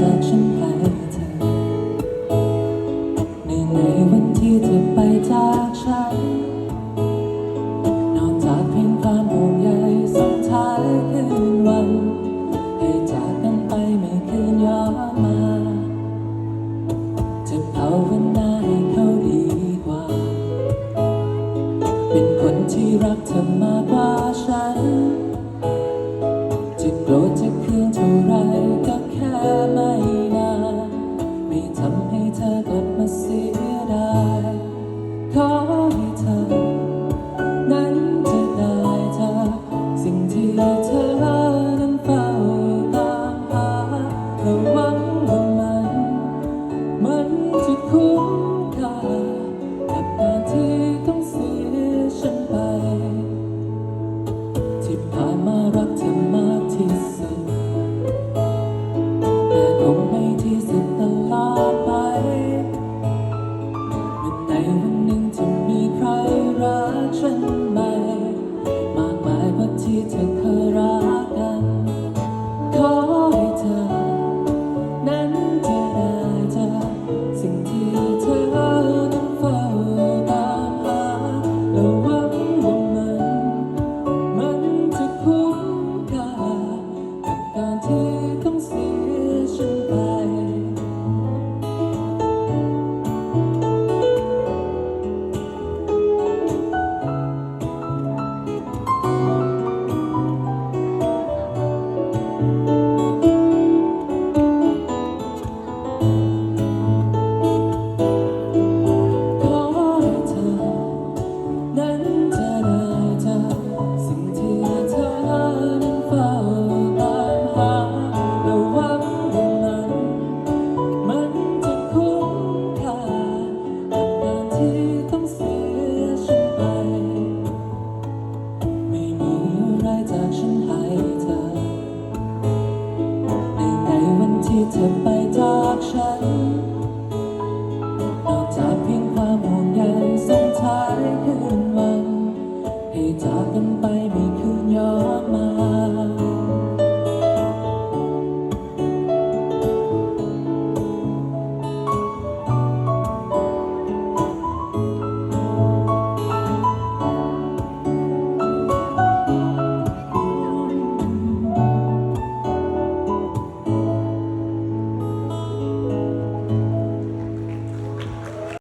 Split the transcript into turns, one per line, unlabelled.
จากฉันไปเธอในในวันที่เธอไปจากฉัน นอกจากเพียงความห่วงใยส่งท้ายคืนวันให้จากกันไปไม่คืนย้อนมา จะภาวนาให้เขาดีกว่า เป็นคนที่รักเธอมากกว่าฉัน ที่ผ่านมารักเธอมา 怎么办？